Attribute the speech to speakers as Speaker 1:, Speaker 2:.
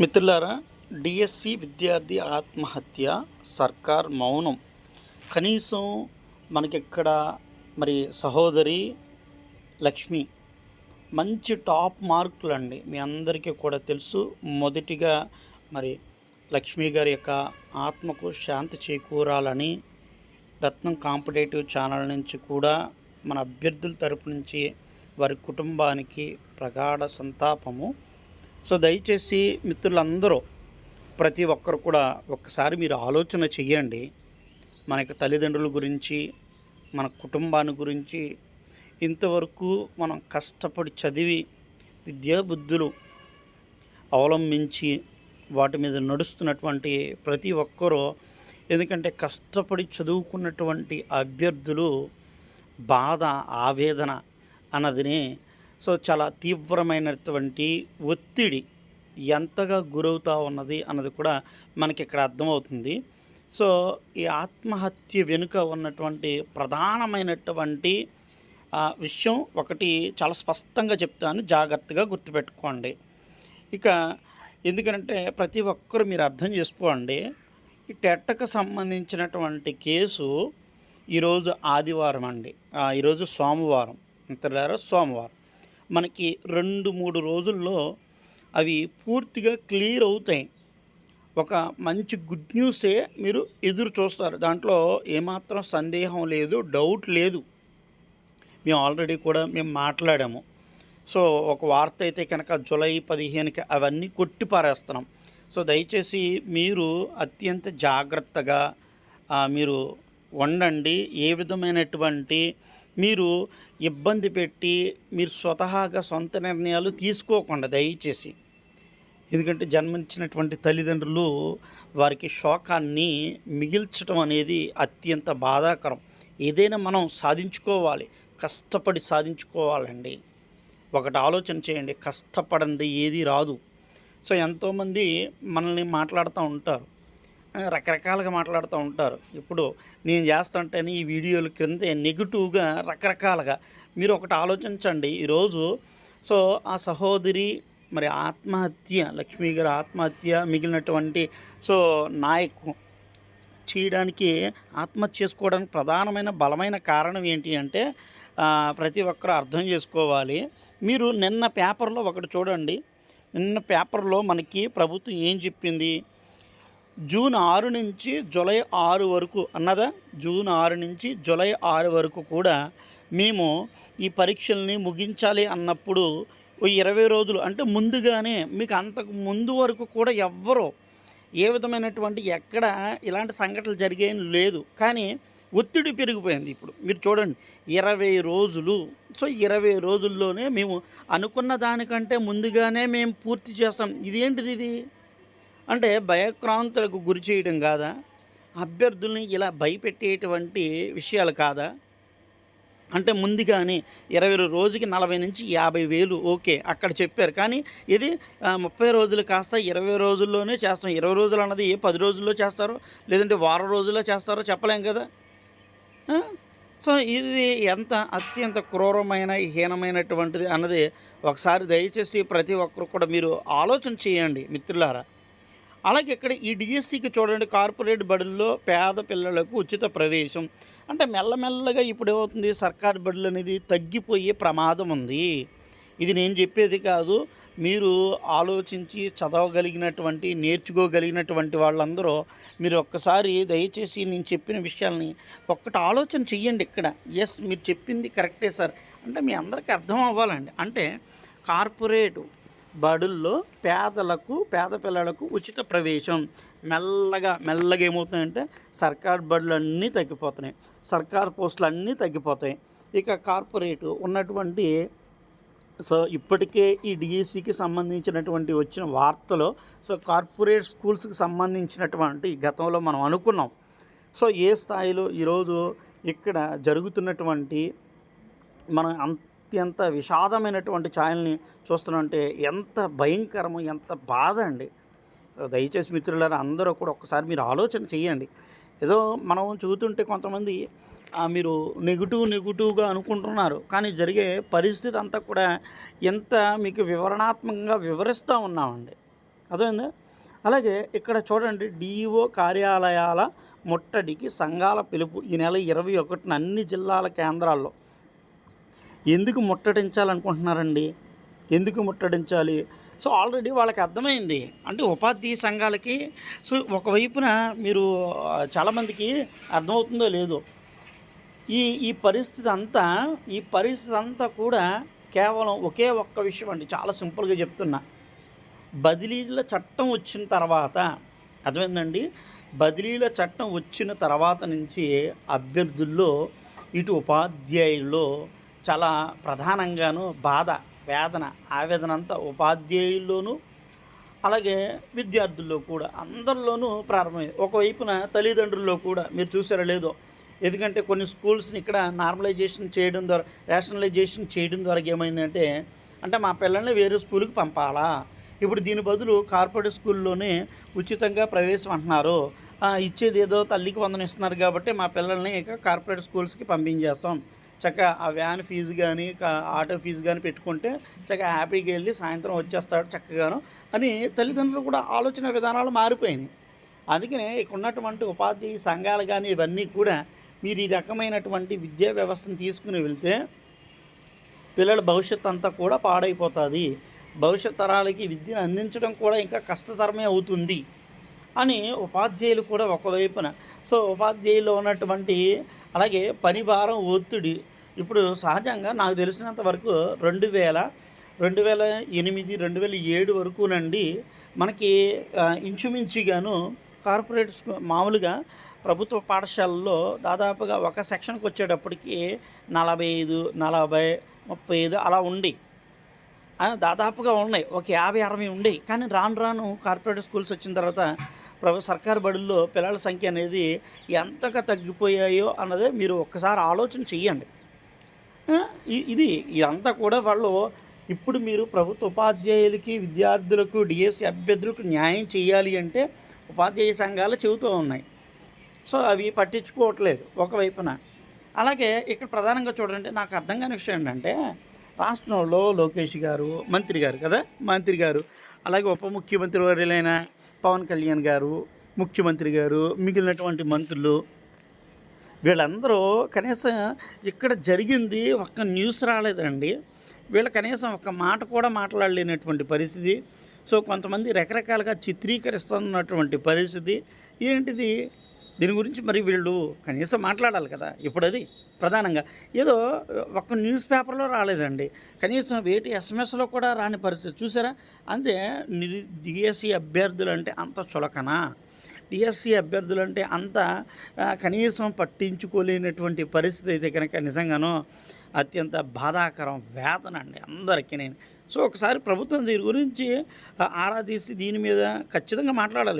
Speaker 1: మిత్రులారా డిఎస్సి విద్యార్థి ఆత్మహత్య సర్కార్ మౌనం. కనీసం మనకిక్కడ మరి సహోదరి లక్ష్మి మంచి టాప్ మార్కులు అండి మీ అందరికీ కూడా తెలుసు. మొదటిగా మరి లక్ష్మి గారి యొక్క ఆత్మకు శాంతి చేకూరాలని రత్నం కాంపిటేటివ్ ఛానల్ నుంచి కూడా మన అభ్యర్థుల తరపు నుంచి వారి కుటుంబానికి ప్రగాఢ సంతాపము సో దయచేసి మిత్రులందరూ ప్రతి ఒక్కరు కూడా ఒక్కసారి మీరు ఆలోచన చెయ్యండి. మన యొక్క తల్లిదండ్రుల గురించి మన కుటుంబాన్ని గురించి ఇంతవరకు మనం కష్టపడి చదివి విద్యాబుద్ధులు అవలంబించి వాటి మీద నడుస్తున్నటువంటి ప్రతి ఒక్కరూ ఎందుకంటే కష్టపడి చదువుకున్నటువంటి అభ్యర్థులు బాధ ఆవేదన అన్నదిని సో చాలా తీవ్రమైనటువంటి ఒత్తిడి ఎంతగా గురవుతా ఉన్నది అన్నది కూడా మనకి ఇక్కడ అర్థమవుతుంది. సో ఈ ఆత్మహత్య వెనుక ఉన్నటువంటి ప్రధానమైనటువంటి విషయం ఒకటి చాలా స్పష్టంగా చెప్తాను జాగ్రత్తగా గుర్తుపెట్టుకోండి. ఇక ఎందుకంటే ప్రతి ఒక్కరు మీరు అర్థం చేసుకోండి ఈ టెట్టకు సంబంధించినటువంటి కేసు ఈరోజు ఆదివారం అండి. ఈరోజు సోమవారం. మిత్రులారా సోమవారం. మనకి రెండు మూడు రోజుల్లో అవి పూర్తిగా క్లియర్ అవుతాయి. ఒక మంచి గుడ్ న్యూసే మీరు ఎదురు చూస్తారు. దాంట్లో ఏమాత్రం సందేహం లేదు డౌట్ లేదు. మేము ఆల్రెడీ కూడా మేము మాట్లాడాము. సో ఒక వార్త అయితే కనుక జూలై పదిహేనుకి అవన్నీ కొట్టి పారేస్తున్నాం. సో దయచేసి మీరు అత్యంత జాగ్రత్తగా మీరు ఉండండి ఏ విధమైనటువంటి మీరు ఇబ్బంది పెట్టి మీరు స్వతహాగా సొంత నిర్ణయాలు తీసుకోకుండా దయచేసి ఎందుకంటే జన్మించినటువంటి తల్లిదండ్రులు వారికి శోకాన్ని మిగిల్చడం అనేది అత్యంత బాధాకరం. ఏదైనా మనం సాధించుకోవాలి కష్టపడి సాధించుకోవాలండి. ఒకటి ఆలోచన చేయండి కష్టపడంది ఏది రాదు. సో ఎంతోమంది మనల్ని మాట్లాడుతూ ఉంటారు. రకరకాలుగా మాట్లాడుతూ ఉంటారు. ఇప్పుడు నేను చేస్తుంటేనే ఈ వీడియోల క్రిందే నెగిటివ్గా రకరకాలుగా మీరు ఒకటి ఆలోచించండి. ఈరోజు సో ఆ సహోదరి మరి ఆత్మహత్య లక్ష్మీ గారి ఆత్మహత్య మిగిలినటువంటి సో నాయకు చేయడానికి ఆత్మహత్య చేసుకోవడానికి ప్రధానమైన బలమైన కారణం ఏంటి అంటే ప్రతి ఒక్కరూ అర్థం చేసుకోవాలి. మీరు నిన్న పేపర్లో ఒకటి చూడండి. నిన్న పేపర్లో మనకి ప్రభుత్వం ఏం చెప్పింది? జూన్ ఆరు నుంచి జూలై ఆరు వరకు అన్నదా? జూన్ ఆరు నుంచి జూలై ఆరు వరకు కూడా మేము ఈ పరీక్షల్ని ముగించాలి అన్నప్పుడు ఓ ఇరవై రోజులు అంటే ముందుగానే మీకు అంతకు ముందు వరకు కూడా ఎవ్వరూ ఏ విధమైనటువంటి ఎక్కడ ఇలాంటి సంఘటనలు జరిగేం లేదు. కానీ ఒత్తిడి పెరిగిపోయింది ఇప్పుడు. మీరు చూడండి ఇరవై రోజులు. సో ఇరవై రోజుల్లోనే మేము అనుకున్న దానికంటే ముందుగానే మేము పూర్తి చేస్తాం. ఇదేంటిది ఇది? అంటే భయక్రాంతులకు గురి చేయడం కాదా? అభ్యర్థుల్ని ఇలా భయపెట్టేటువంటి విషయాలు కాదా? అంటే ముందుగానే ఇరవై రోజుకి నలభై నుంచి యాభై వేలు ఓకే అక్కడ చెప్పారు. కానీ ఇది ముప్పై రోజులు కాస్త ఇరవై రోజుల్లోనే చేస్తాం. ఇరవై రోజులు అన్నది ఏ పది రోజుల్లో చేస్తారో లేదంటే వారం రోజుల్లో చేస్తారో చెప్పలేం కదా? సో ఇది ఎంత అత్యంత క్రూరమైన హీనమైనటువంటిది అన్నది ఒకసారి దయచేసి ప్రతి ఒక్కరు కూడా మీరు ఆలోచన చేయండి మిత్రులారా. అలాగే ఇక్కడ ఈ డిఎస్సికి చూడండి కార్పొరేట్ బడుల్లో పేద పిల్లలకు ఉచిత ప్రవేశం. అంటే మెల్లమెల్లగా ఇప్పుడు ఏమవుతుంది సర్కార్ బడులు అనేది తగ్గిపోయే ప్రమాదం ఉంది. ఇది నేను చెప్పేది కాదు మీరు ఆలోచించి చదవగలిగినటువంటి నేర్చుకోగలిగినటువంటి వాళ్ళందరూ మీరు ఒక్కసారి దయచేసి నేను చెప్పిన విషయాల్ని ఒక్కటి ఆలోచన చెయ్యండి ఇక్కడ. ఎస్ మీరు చెప్పింది కరెక్టే సార్. అంటే మీ అందరికీ అర్థం అవ్వాలండి. అంటే కార్పొరేటు బడుల్లో పేదలకు పేద పిల్లలకు ఉచిత ప్రవేశం. మెల్లగా మెల్లగా ఏమవుతున్నాయంటే సర్కార్ బడులు అన్నీ తగ్గిపోతున్నాయి. సర్కార్ పోస్టులు అన్నీ తగ్గిపోతాయి. ఇక కార్పొరేట్ ఉన్నటువంటి సో ఇప్పటికే ఈ డిఎస్సికి సంబంధించినటువంటి వచ్చిన వార్తలో సో కార్పొరేట్ స్కూల్స్కి సంబంధించినటువంటి గతంలో మనం అనుకున్నాం. సో ఏ స్థాయిలో ఈరోజు ఇక్కడ జరుగుతున్నటువంటి మనం అత్యంత విషాదమైనటువంటి ఛాయల్ని చూస్తున్నామంటే ఎంత భయంకరము ఎంత బాధ అండి. దయచేసి మిత్రులారా అందరూ కూడా ఒక్కసారి మీరు ఆలోచన చేయండి ఏదో మనం చూస్తుంటే కొంతమంది మీరు నెగిటివ్ నెగిటివ్గా అనుకుంటున్నారు. కానీ జరిగే పరిస్థితి అంతా కూడా ఎంత మీకు వివరణాత్మకంగా వివరిస్తూ ఉన్నామండి. అదేంది అలాగే ఇక్కడ చూడండి డిఈఓ కార్యాలయాల ముట్టడికి సంఘాల పిలుపు ఈ నెల ఇరవై ఒకటిన అన్ని జిల్లాల కేంద్రాల్లో ఎందుకు ముట్టడించాలనుకుంటున్నారండి? ఎందుకు ముట్టడించాలి? సో ఆల్రెడీ వాళ్ళకి అర్థమైంది. అంటే ఉపాధ్యాయ సంఘాలకి సో ఒకవైపున మీరు చాలామందికి అర్థమవుతుందో లేదో ఈ ఈ పరిస్థితి అంతా ఈ పరిస్థితి అంతా కూడా కేవలం ఒకే ఒక్క విషయం అండి. చాలా సింపుల్గా చెప్తున్నా. బదిలీల చట్టం వచ్చిన తర్వాత అర్థమైందండి? బదిలీల చట్టం వచ్చిన తర్వాత నుంచి అభ్యర్థుల్లో ఇటు ఉపాధ్యాయుల్లో చాలా ప్రధానంగాను బాధ వేదన ఆవేదన అంతా ఉపాధ్యాయుల్లోనూ అలాగే విద్యార్థుల్లో కూడా అందరిలోనూ ప్రారంభమైంది ఒకవైపున తల్లిదండ్రుల్లో కూడా మీరు చూసారో లేదో ఎందుకంటే కొన్ని స్కూల్స్ని ఇక్కడ నార్మలైజేషన్ చేయడం ద్వారా రేషనలైజేషన్ చేయడం ద్వారా ఏమైందంటే అంటే మా పిల్లల్ని వేరే స్కూల్కి పంపాలా? ఇప్పుడు దీని బదులు కార్పొరేట్ స్కూల్లోనే ఉచితంగా ప్రవేశం అంటున్నారు. ఇచ్చేది ఏదో తల్లికి వందన ఇస్తున్నారు కాబట్టి మా పిల్లల్ని ఇక కార్పొరేట్ స్కూల్స్కి పంపించేస్తాం. చక్కగా ఆ వ్యాన్ ఫీజు కానీ ఆటో ఫీజు కానీ పెట్టుకుంటే చక్కగా హ్యాపీగా వెళ్ళి సాయంత్రం వచ్చేస్తాడు చక్కగాను. అని తల్లిదండ్రులు కూడా ఆలోచన విధానాలు మారిపోయినాయి. అందుకనే ఇక్కడ ఉన్నటువంటి ఉపాధ్యాయ సంఘాలు కానీ ఇవన్నీ కూడా మీరు ఈ రకమైనటువంటి విద్యా వ్యవస్థను తీసుకుని వెళ్తే పిల్లల భవిష్యత్ అంతా కూడా పాడైపోతుంది. భవిష్యత్ తరాలకి విద్యను అందించడం కూడా ఇంకా కష్టతరమే అవుతుంది. అని ఉపాధ్యాయులు కూడా ఒకవైపున. సో ఉపాధ్యాయులు ఉన్నటువంటి అలాగే పని భారం ఒత్తిడి ఇప్పుడు సహజంగా నాకు తెలిసినంత వరకు రెండు వేల రెండు వేల ఎనిమిది రెండు వేల ఏడు వరకు నండి మనకి ఇంచుమించుగాను కార్పొరేట్ మామూలుగా ప్రభుత్వ పాఠశాలల్లో దాదాపుగా ఒక సెక్షన్కి వచ్చేటప్పటికి నలభై ఐదు నలభై ముప్పై ఐదు అలా ఉండి దాదాపుగా ఉన్నాయి. ఒక యాభై అరవై ఉండే కానీ రాను రాను కార్పొరేట్ స్కూల్స్ వచ్చిన తర్వాత ప్రభు సర్కారు బడుల్లో పిల్లల సంఖ్య అనేది ఎంతగా తగ్గిపోయాయో అన్నదే మీరు ఒక్కసారి ఆలోచన చెయ్యండి. ఇది ఇదంతా కూడా వాళ్ళు ఇప్పుడు మీరు ప్రభుత్వ ఉపాధ్యాయులకి విద్యార్థులకు డిఎస్సి అభ్యర్థులకు న్యాయం చేయాలి అంటే ఉపాధ్యాయ సంఘాలు చెబుతూ ఉన్నాయి. సో అవి పట్టించుకోవట్లేదు ఒకవైపున. అలాగే ఇక్కడ ప్రధానంగా చూడండి నాకు అర్థం కాని విషయం ఏంటంటే రాష్ట్రంలో లోకేష్ గారు మంత్రి గారు కదా? మంత్రి గారు. అలాగే ఉప ముఖ్యమంత్రి వర్యులైన పవన్ కళ్యాణ్ గారు ముఖ్యమంత్రి గారు మిగిలినటువంటి మంత్రులు వీళ్ళందరూ కనీసం ఇక్కడ జరిగింది ఒక్క న్యూస్ రాలేదండి. వీళ్ళు కనీసం ఒక మాట కూడా మాట్లాడలేనటువంటి పరిస్థితి. సో కొంతమంది రకరకాలుగా చిత్రీకరిస్తున్నటువంటి పరిస్థితి. ఏంటిది దీని గురించి మరి వీళ్ళు కనీసం మాట్లాడాలి కదా. ఇప్పుడు అది ప్రధానంగా. ఏదో ఒక్క న్యూస్ పేపర్లో రాలేదండి. కనీసం వేటి ఎస్ఎంఎస్లో కూడా రాని పరిస్థితి. చూసారా? అంతే డిఎస్సి అభ్యర్థులు అంటే అంత చులకనా? టీఎస్సీ అభ్యర్థులు అంటే అంత కనీసం పట్టించుకోలేనటువంటి పరిస్థితి అయితే కనుక నిజంగానో అత్యంత బాధాకరం వేదన అండి అందరికీ నేను. సో ఒకసారి ప్రభుత్వం దీని గురించి ఆరా తీసి దీని మీద ఖచ్చితంగా మాట్లాడాలి.